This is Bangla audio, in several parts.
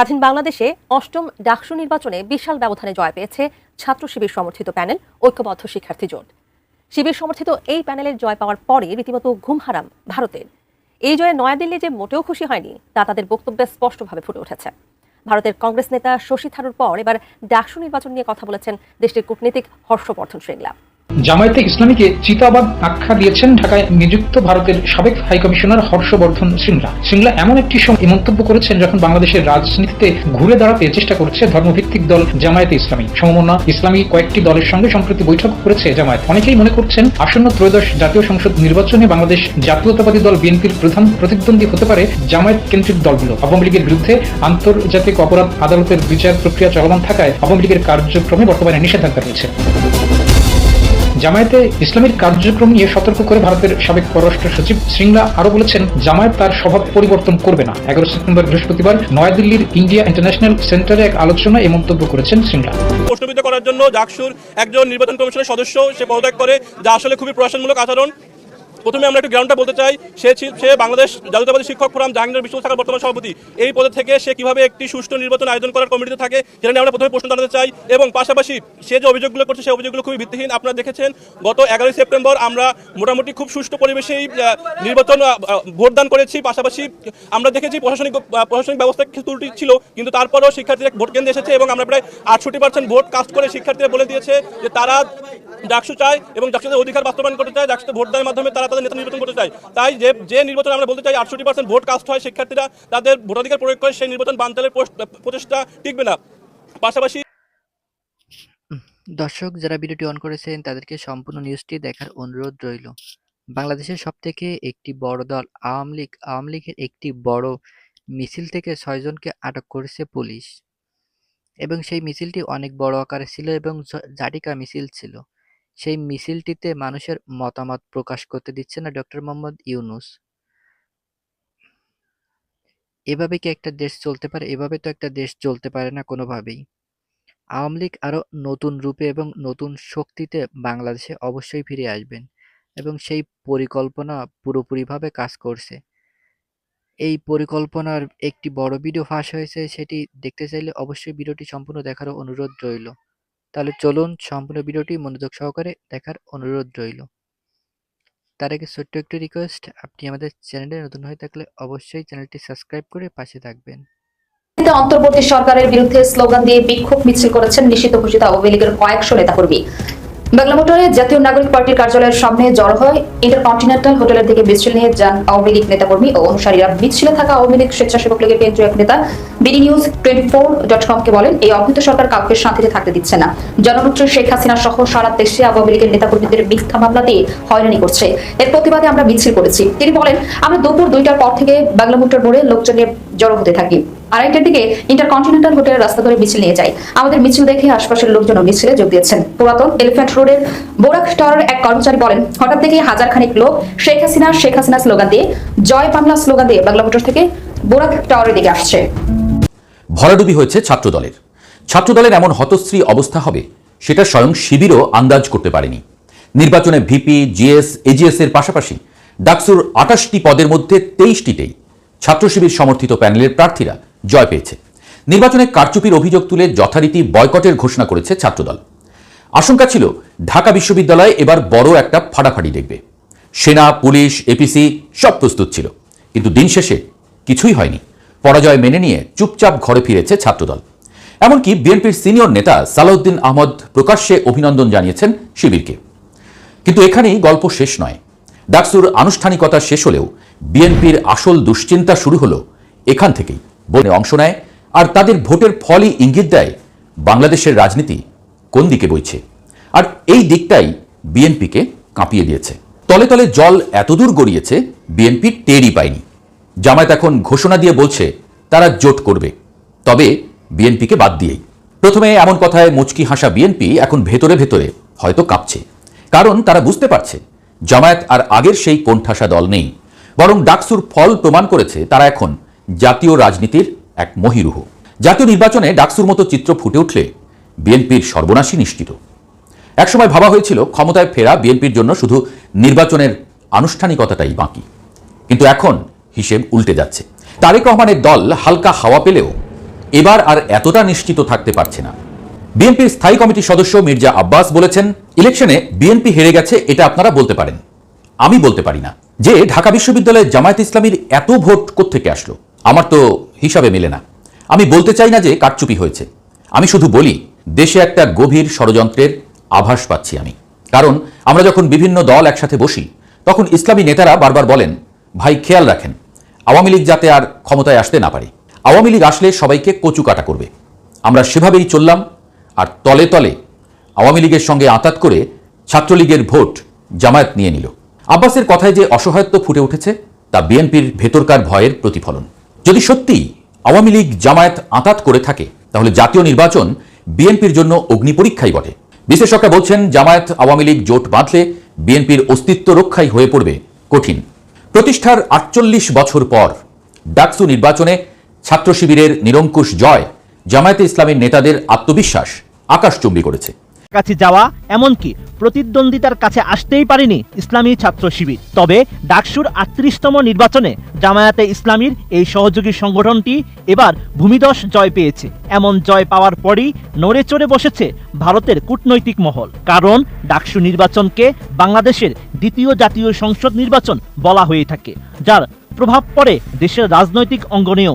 স্বাধীন বাংলাদেশে অষ্টম ডাকসু নির্বাচনে বিশাল ব্যবধানে জয় পেয়েছে ছাত্র শিবির সমর্থিত প্যানেল ঐক্যবদ্ধ শিক্ষার্থী জোট। শিবির সমর্থিত এই প্যানেলের জয় পাওয়ার পরে রীতিমতো ঘুম হারাম ভারতের। এই জয়ে নয়াদিল্লি যে মোটেও খুশি হয়নি, তা তাদের বক্তব্যে স্পষ্টভাবে ফুটে উঠেছে। ভারতের কংগ্রেস নেতা শশী থারুর পর এবার ডাকসু নির্বাচন নিয়ে কথা বলেছেন দেশটির কূটনীতিক হর্ষবর্ধন শ্রীংলা। জামায়াতে ইসলামীকে চিতাবাদ আখ্যা দিয়েছেন ঢাকায় নিযুক্ত ভারতের সাবেক হাইকমিশনার হর্ষবর্ধন সিংলা। সিংলা এমন একটি সময় মন্তব্য করেছেন যখন বাংলাদেশের রাজনীতিতে ঘুরে দাঁড়াতে চেষ্টা করছে ধর্মভিত্তিক দল জামায়াতে ইসলামী। সমমনা ইসলামী কয়েকটি দলের সঙ্গে সম্প্রতি বৈঠক করেছে জামায়াত। অনেকেই মনে করছেন আসন্ন ত্রয়োদশ জাতীয় সংসদ নির্বাচনে বাংলাদেশ জাতীয়তাবাদী দল বিএনপির প্রধান প্রতিদ্বন্দ্বী হতে পারে জামায়াত কেন্দ্রিক দলগুলো। আওয়ামী লীগের বিরুদ্ধে আন্তর্জাতিক অপরাধ আদালতের বিচার প্রক্রিয়া চলমান থাকায় আওয়ামী লীগের কার্যক্রমে বর্তমানে নিষেধাজ্ঞা রয়েছে। জামায়াতে ইসলামের কার্যক্রম নিয়ে সতর্ক করে ভারতের সাবেক পররাষ্ট্র সচিব সিংলা আরও বলেছেন, জামায়াত তার স্বভাব পরিবর্তন করবে না। এগারো সেপ্টেম্বর বৃহস্পতিবার নয়াদিল্লির ইন্ডিয়া ইন্টারন্যাশনাল সেন্টারে এক আলোচনায় এই মন্তব্য করেছেন সিংলা প্রশ্নবিদ্ধ করার জন্য জাকসুর একজন নির্বাচন কমিশনের সদস্য, সে পদত্যাগ করে, যা আসলে খুবই প্রশাসনমূলক আচরণ। প্রথমে আমরা একটু গ্রাউন্ডটা বলতে চাই, সে সে বাংলাদেশ জাতীয়তাবাদী শিক্ষক ফোরাম জাহাঙ্গীর শাখার বর্তমান সভাপতি। এই পদে থেকে সে কীভাবে একটি সুষ্ঠু নির্বাচন আয়োজন করার কমিটিতে থাকে, সেটা নিয়ে আমরা প্রথমে প্রশ্ন জানাতে চাই। এবং পাশাপাশি সে যে অভিযোগগুলো করছে, সেই অভিযোগগুলো খুবই ভিত্তিহীন। আপনারা দেখেছেন, গত এগারোই সেপ্টেম্বর আমরা মোটামুটি খুব সুষ্ঠু পরিবেশেই নির্বাচন ভোটদান করেছি। পাশাপাশি আমরা দেখেছি প্রশাসনিক প্রশাসনিক ব্যবস্থা কিছু ত্রুটি ছিল, কিন্তু তারপরেও শিক্ষার্থীরা ভোট কেন্দ্রে এসেছে এবং আমরা প্রায় আটষট্টি পার্সেন্ট ভোট কাস্ট করে শিক্ষার্থীরা বলে দিয়েছে যে তারা ডাকসু চায় এবং ডাকসুদের অধিকার বাস্তবায়ন করতে চায়। ডাকসুতে ভোটদানের মাধ্যমে তারা তাদের নেতা নির্বাচন করতে চায় তাই যে যে নির্বাচন আমরা বলতে চাই আটষট্টি পার্সেন্ট ভোট কাস্ট হয়, শিক্ষার্থীরা তাদের ভোটাধিকার প্রয়োগ করে সেই নির্বাচন বানচালের প্রচেষ্টা টিকবে না। পাশাপাশি দর্শক, যারা ভিডিওটি অন করেছেন, তাদেরকে সম্পূর্ণ নিউজটি দেখার অনুরোধ রইল। বাংলাদেশের সবথেকে একটি বড় দল, আওয়ামী লীগ, আওয়ামী লীগের একটি বড় মিছিল থেকে ছয়জনকে আটক করেছে পুলিশ। এবং সেই মিছিলটি অনেক বড় আকারে ছিল এবং জাটিকা মিছিল ছিল। সেই মিছিলটিতে মানুষের মতামত প্রকাশ করতে দিচ্ছে না ডক্টর মোহাম্মদ ইউনুস। এভাবে কি একটা দেশ চলতে পারে? এভাবে তো একটা দেশ চলতে পারে না কোনোভাবেই। আওয়ামী লীগ আরও নতুন রূপে এবং নতুন শক্তিতে বাংলাদেশে অবশ্যই ফিরে আসবেন এবং সেই পরিকল্পনা পুরোপুরিভাবে কাজ করছে। এই পরিকল্পনার একটি বড় ভিডিও ফাঁস হয়েছে, সেটি দেখতে চাইলে অবশ্যই ভিডিওটি সম্পূর্ণ দেখারও অনুরোধ রইল। তাহলে চলুন সম্পূর্ণ ভিডিওটি মনোযোগ সহকারে দেখার অনুরোধ রইল। তার আগে ছোট্ট একটি রিকোয়েস্ট আপনি আমাদের চ্যানেলে নতুন হয়ে থাকলে অবশ্যই চ্যানেলটি সাবস্ক্রাইব করে পাশে থাকবেন। অন্তর্বর্তী সরকারের বিরুদ্ধে স্লোগান দিয়ে বিক্ষোভ মিছিল করেছেন নিষিদ্ধ ঘোষিত আওয়ামী লীগের কয়েকশো নেতাকর্মী। বাংলা মোটরে জাতীয় নাগরিক পার্টির কার্যালয়ের সামনে জড়ো হয় ইন্টারকন্টিনেন্টাল হোটেলের দিকে মিছিল নিয়ে যান আওয়ামী লীগ নেতাকর্মী ও অনুসারীরা। মিছিলে থাকা আওয়ামী লীগ স্বেচ্ছাসেবক লীগের কেন্দ্রীয় এক নেতা BD news twenty four dot কমকে বলেন, এই অবৈধ সরকার কাউকে শান্তিতে থাকতে দিচ্ছে না। জনপুত্র শেখ হাসিনা সহ সারা দেশে আওয়ামী লীগের নেতাকর্মীদের মিথ্যা মামলা দিয়ে হয়রানি করছে। এর প্রতিবাদে আমরা মিছিল করেছি। তিনি বলেন, আমরা দুপুর দুইটার পর থেকে বাংলা মোটর মোড়ে লোকজন জড়ো হতে থাকি। আড়াইটার দিকে ইন্টারকন্টিনেন্টাল হোটেলের রাস্তা ধরে মিছিল নিয়ে যায়। আমাদের মিছিল দেখে আশপাশের লোকজন মিছিলে যোগ দিয়েছেন। পুরাতন এলিফ্যান্ট রোডের বোরাক টাওয়ারের এক কর্মচারী বলেন, হঠাৎ দেখে হাজার খানিক লোক শেখ হাসিনা শেখ হাসিনা স্লোগান দিয়ে, জয় বাংলা স্লোগান দিয়ে বাংলা মোটর থেকে বোরাক টাওয়ারের দিকে আসছে। ভরাডুবি হয়েছে ছাত্রদলের। ছাত্রদলের এমন হতশ্রী অবস্থা হবে, সেটা স্বয়ং শিবিরও আন্দাজ করতে পারেনি। নির্বাচনে ভিপি, জিএস, এজিএস এর পাশাপাশি ডাকসুর আটাশটি পদের মধ্যে তেইশটিতেই ছাত্র শিবির সমর্থিত প্যানেলের প্রার্থীরা জয় পেয়েছে। নির্বাচনে কারচুপির অভিযোগ তুলে যথারীতি বয়কটের ঘোষণা করেছে ছাত্রদল। আশঙ্কা ছিল ঢাকা বিশ্ববিদ্যালয়ে এবার বড় একটা ফাটাফাটি দেখবে। সেনা, পুলিশ এপিসি সব প্রস্তুত ছিল। কিন্তু দিন শেষে কিছুই হয়নি। পরাজয় মেনে নিয়ে চুপচাপ ঘরে ফিরেছে ছাত্রদল। এমনকি বিএনপির সিনিয়র নেতা সালাউদ্দিন আহমদ প্রকাশ্যে অভিনন্দন জানিয়েছেন শিবিরকে। কিন্তু এখানেই গল্প শেষ নয়। ডাকসুর আনুষ্ঠানিকতা শেষ হলেও বিএনপির আসল দুশ্চিন্তা শুরু হলো এখান থেকেই। বনে অংশ নেয় আর তাদের ভোটের ফলই ইঙ্গিত দেয় বাংলাদেশের রাজনীতি কোন দিকে বইছে। আর এই দিকটাই বিএনপিকে কাঁপিয়ে দিয়েছে। তলে তলে জল এতদূর গড়িয়েছে বিএনপি টেরই পায়নি। জামায়াত এখন ঘোষণা দিয়ে বলছে তারা জোট করবে। তবে বিএনপিকে বাদ দিয়েই। প্রথমে এমন কথায় মুচকি হাসা বিএনপি এখন ভেতরে ভেতরে হয়তো কাঁপছে। কারণ তারা বুঝতে পারছে, জামায়াত আর আগের সেই কোণঠাসা দল নেই। বরং ডাকসুর ফল প্রমাণ করেছে তারা এখন জাতীয় রাজনীতির এক মহিরুহ। জাতীয় নির্বাচনে ডাকসুর মতো চিত্র ফুটে উঠলে বিএনপির সর্বনাশই নিশ্চিত। একসময় ভাবা হয়েছিল ক্ষমতায় ফেরা বিএনপির জন্য শুধু নির্বাচনের আনুষ্ঠানিকতাটাই বাকি। কিন্তু এখন হিসেব উল্টে যাচ্ছে। তারেক রহমানের দল হালকা হাওয়া পেলেও এবার আর এতটা নিশ্চিত থাকতে পারছে না। বিএনপির স্থায়ী কমিটির সদস্য মির্জা আব্বাস বলেছেন, ইলেকশনে বিএনপি হেরে গেছে, এটা আপনারা বলতে পারেন। আমি বলতে পারি না। যে ঢাকা বিশ্ববিদ্যালয়ে জামায়াত ইসলামীর এত ভোট কোত্থেকে আসলো? আমার তো হিসাবে মেলে না। আমি বলতে চাই না যে কারচুপি হয়েছে। আমি শুধু বলি, দেশে একটা গভীর ষড়যন্ত্রের আভাস পাচ্ছি আমি। কারণ আমরা যখন বিভিন্ন দল একসাথে বসি, তখন ইসলামী নেতারা বারবার বলেন, ভাই, খেয়াল রাখেন, আওয়ামী লীগ যাতে আর ক্ষমতায় আসতে না পারে। আওয়ামী লীগ আসলে সবাইকে কচু কাটা করবে। আমরা সেভাবেই চললাম, আর তলে তলে আওয়ামী লীগের সঙ্গে আঁতাত করে ছাত্রলীগের ভোট জামায়াত নিয়ে নিল। আব্বাসের কথায় যে অসহায়ত্ব ফুটে উঠেছে, তা বিএনপির ভেতরকার ভয়ের প্রতিফলন। যদি সত্যিই আওয়ামী লীগ জামায়াত আঁতাত করে থাকে, তাহলে জাতীয় নির্বাচন বিএনপির জন্য অগ্নিপরীক্ষাই বটে। বিশ্লেষকরা বলছেন, জামায়াত আওয়ামী লীগ জোট বাঁধলে বিএনপির অস্তিত্ব রক্ষাই হয়ে পড়বে কঠিন। প্রতিষ্ঠার আটচল্লিশ বছর পর ডাকসু নির্বাচনে ছাত্র শিবিরের নিরঙ্কুশ জয় জামায়াতে ইসলামের নেতাদের আত্মবিশ্বাস আকাশচুম্বী করেছে। কাছে যাওয়া, এমনকি প্রতিদ্বন্দ্বিতার কাছে আসতেই পারেনি ইসলামী ছাত্র শিবির। তবে ডাকসুর আটত্রিশতম নির্বাচনে জামায়াতে ইসলামীর এই সহযোগী সংগঠনটি এবার ভূমিদশ জয় পেয়েছে। এমন জয় পাওয়ার পরই নড়ে চড়ে বসেছে ভারতের কূটনৈতিক মহল। কারণ ডাকসু নির্বাচনকে বাংলাদেশের দ্বিতীয় জাতীয় সংসদ নির্বাচন বলা হয়ে থাকে, যার প্রভাব পড়ে দেশের রাজনৈতিক অঙ্গনেও।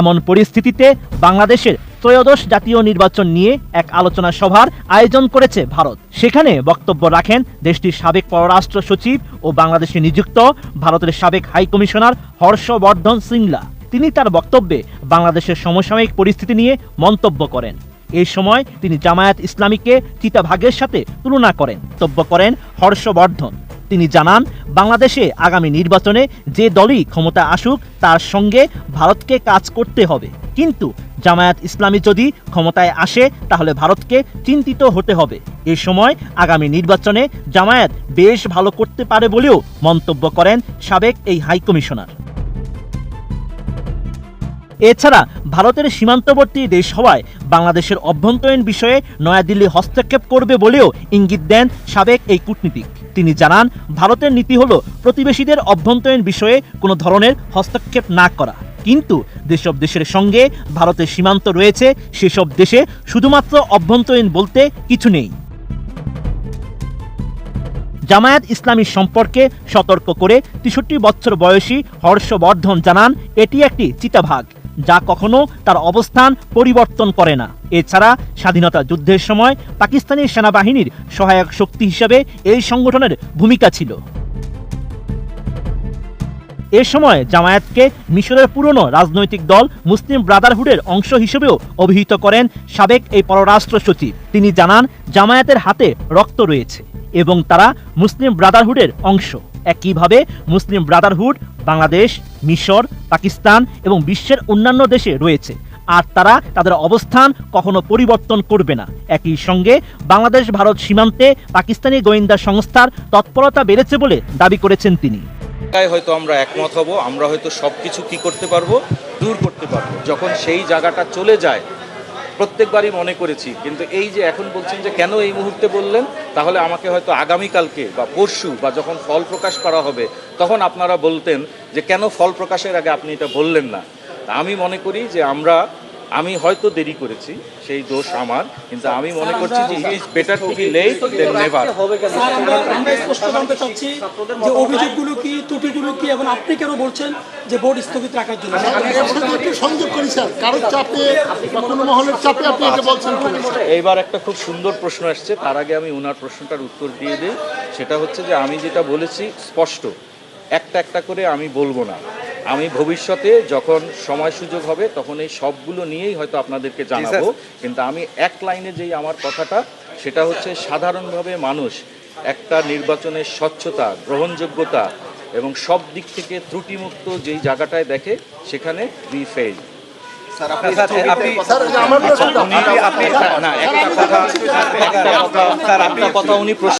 এমন পরিস্থিতিতে বাংলাদেশের ত্রয়োদশ জাতীয় নির্বাচন নিয়ে এক আলোচনা সভার আয়োজন করেছে ভারত। সেখানে বক্তব্য রাখেন দেশটির সাবেক পররাষ্ট্র সচিব ও বাংলাদেশে নিযুক্ত ভারতের সাবেক হাই কমিশনার হর্ষবর্ধন সিংলা। তিনি তার বক্তব্যে বাংলাদেশের সমসাময়িক পরিস্থিতি নিয়ে মন্তব্য করেন। এই সময় তিনি জামায়াত ইসলামীকে চিতাভাগের সাথে তুলনা করেন। মন্তব্য করেন হর্ষবর্ধন। তিনি জানান, বাংলাদেশে আগামী নির্বাচনে যে দলই ক্ষমতা আসুক, তার সঙ্গে ভারতকে কাজ করতে হবে। কিন্তু জামায়াত ইসলামী যদি ক্ষমতায় আসে, তাহলে ভারতকে চিন্তিত হতে হবে। এ সময় আগামী নির্বাচনে জামায়াত বেশ ভালো করতে পারে বলেও মন্তব্য করেন সাবেক এই হাই কমিশনার। এছাড়া ভারতের সীমান্তবর্তী দেশ হওয়ায় বাংলাদেশের অভ্যন্তরীণ বিষয়ে নয়াদিল্লি হস্তক্ষেপ করবে বলেও ইঙ্গিত দেন সাবেক এই কূটনীতিক। তিনি জানান, ভারতের নীতি হলো প্রতিবেশীদের অভ্যন্তরীণ বিষয়ে কোনো ধরনের হস্তক্ষেপ না করা। কিন্তু যেসব দেশের সঙ্গে ভারতের সীমান্ত রয়েছে, সেসব দেশে শুধুমাত্র অভ্যন্তরীণ বলতে কিছু নেই। জামায়াত ইসলামী সম্পর্কে সতর্ক করে তেষট্টি বছর বয়সী হর্ষবর্ধন জানান, এটি একটি চিতাভাগ, যা কখনো তার অবস্থান পরিবর্তন করে না। এছাড়া স্বাধীনতা যুদ্ধের সময় পাকিস্তানি সেনাবাহিনীর সহায়ক শক্তি হিসেবে এই সংগঠনের ভূমিকা ছিল। এ সময় জামায়াতকে মিশরের পুরনো রাজনৈতিক দল মুসলিম ব্রাদারহুডের অংশ হিসেবেও অভিহিত করেন সাবেক এই পররাষ্ট্র সচিব। তিনি জানান, জামায়াতের হাতে রক্ত রয়েছে এবং তারা মুসলিম ব্রাদারহুডের অংশ। একইভাবে মুসলিম ব্রাদারহুড বাংলাদেশ, মিশর, পাকিস্তান এবং বিশ্বের অন্যান্য দেশে রয়েছে। আর তারা তাদের অবস্থান কখনো পরিবর্তন করবে না। একই সঙ্গে বাংলাদেশ ভারত সীমান্তে পাকিস্তানি গোয়েন্দা সংস্থার তৎপরতা বেড়েছে বলে দাবি করেছেন তিনি। জায়গায় হয়তো আমরা একমত হব, আমরা হয়তো সব কিছু কী করতে পারব? দূর করতে পারব। যখন সেই জায়গাটা চলে যায়, প্রত্যেকবারই মনে করেছি, কিন্তু এই যে এখন বলছেন যে কেন এই মুহূর্তে বললেন, তাহলে আমাকে হয়তো আগামীকালকে বা পরশু বা যখন ফল প্রকাশ করা হবে, তখন আপনারা বলতেন যে কেন ফল প্রকাশের আগে আপনি এটা বললেন না। আমি মনে করি যে আমরা আমি হয়তো দেরি করেছি সেই দোষ আমার কিন্তু আমি মনে করছি যে it is better to be late than never আমরা স্পষ্ট জানতে চাচ্ছি যে অভিযোগগুলো কি ত্রুটিগুলো কি এবং আপনি কেন বলছেন যে বোর্ড স্থগিত রাখার জন্য? একটু সংযোগ করি স্যার। কারোর চাপে বা কোনো মহলের চাপে আপনি এটা বলছেন কিনা? এইবার একটা খুব সুন্দর প্রশ্ন আসছে। তার আগে আমি ওনার প্রশ্নটার উত্তর দিয়ে দিই। সেটা হচ্ছে যে আমি যেটা বলেছি স্পষ্ট। একটা একটা করে আমি বলব না। আমি ভবিষ্যতে যখন সময় সুযোগ হবে তখন এই সবগুলো নিয়েই হয়তো আপনাদেরকে জানাব। কিন্তু আমি এক লাইনে যেই আমার কথাটা সেটা হচ্ছে সাধারণভাবে মানুষ একটা নির্বাচনের স্বচ্ছতা গ্রহণযোগ্যতা এবং সব দিক থেকে ত্রুটিমুক্ত যেই জায়গাটায় দেখে সেখানে উই ফেল আপনি কথা উনি প্রশ্ন